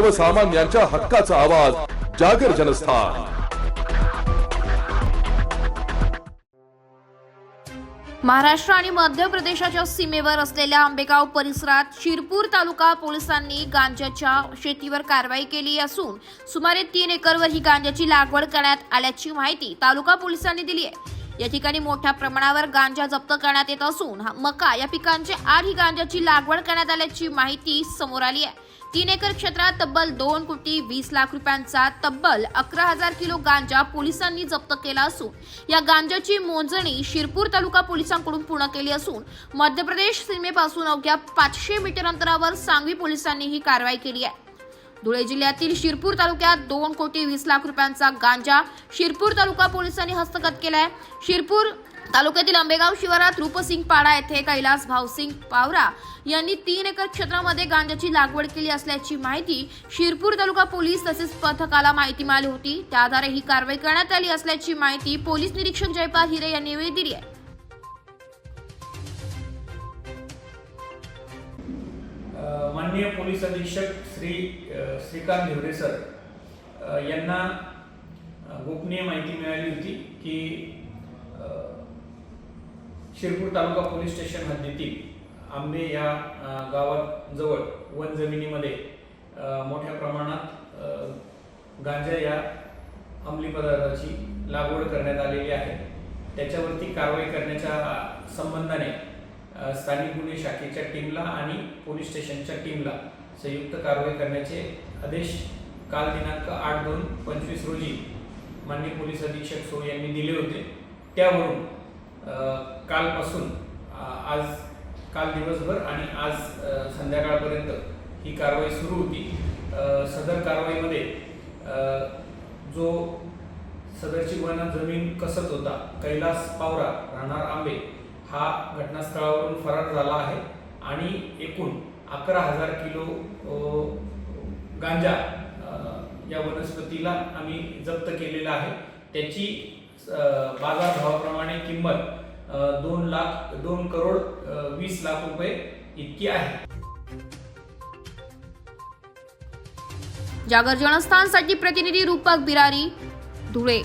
सर्वसामान्यांच्या हक्काचा आवाज जागर जनस्थान. महाराष्ट्र आणि मध्य प्रदेशाच्या सीमेवर असलेल्या आंबेगाव परिसरात शिरपूर तालुका पोलिसांनी गांजाच्या शेतीवर कारवाई केली असून सुमारे तीन एकरवर ही गांजाची लागवड करण्यात आल्याची माहिती तालुका पोलिसांनी दिली आहे. या ठिकाणी मोठ्या प्रमाणावर गांजा जप्त करण्यात येत असून मका या पिकांचे आड ही गांजाची लागवड करण्यात आल्याची माहिती समोर आली आहे. तीन एकर क्षेत्रात तब्बल दोन कोटी वीस लाख रुपयांचा तब्बल अकरा हजार किलो गांजा पोलिसांनी जप्त केला असून या गांजाची मोजणी शिरपूर तालुका पोलिसांकडून पूर्ण केली असून मध्य प्रदेश सीमेपासून अवघ्या पाचशे मीटर अंतरावर सांगवी पोलिसांनी ही कारवाई केली आहे. धुळे जिल्ह्यातील शिरपूर तालुक्यात दोन कोटी वीस लाख रुपयांचा गांजा शिरपूर तालुका पोलिसांनी हस्तगत केलाय. शिरपूर तालुक्यातील आंबेगाव शिवारात रूपसिंग पाडा येथे कैलास भावसिंग पावरा यांनी तीन एकर क्षेत्रामध्ये गांजाची लागवड केली असल्याची माहिती शिरपूर तालुका पोलीस तसेच पथकाला माहिती मिळाली होती. त्या आधारे ही कारवाई करण्यात आली असल्याची माहिती पोलीस निरीक्षक जयपाल हिरे यांनी दिली आहे. माननीय पोलीस अधीक्षक श्री श्रीकांत धिवरे सर यांना गोपनीय माहिती मिळाली होती की शिरपूर तालुका पोलीस स्टेशन हद्दीतील आंबे या गावाजवळ वन जमिनीमध्ये मोठ्या प्रमाणात गांजा या अंमली पदार्थाची लागवड करण्यात आलेली आहे. त्याच्यावरती कारवाई करण्याच्या संबंधाने स्थानिक गुन्हे शाखेच्या टीमला आणि पोलीस स्टेशनच्या टीमला संयुक्त कारवाई करण्याचे आदेश काल दिनांक आठ दोन पंचवीस रोजी माननीय पोलीस अधीक्षक सो यांनी दिले होते. त्यावरून कालपासून आज काल दिवसभर आणि आज संध्याकाळपर्यंत ही कारवाई सुरू होती. सदर कारवाईमध्ये जो सदरची वन जमीन कसत होता कैलास पावरा राहणार आंबे हा घटनास्थळावरून फरार झाला आहे. आणि एकूण अकरा हजार किलो गांजा या वनस्पतीला आम्ही जप्त केलेला आहे. त्याची बाजारभावाप्रमाणे किंमत दोन लाख दोन करोड वीस लाख रुपये इतकी आहे. जागर जनस्थानसाठी प्रतिनिधी रूपक बिरारी धुळे.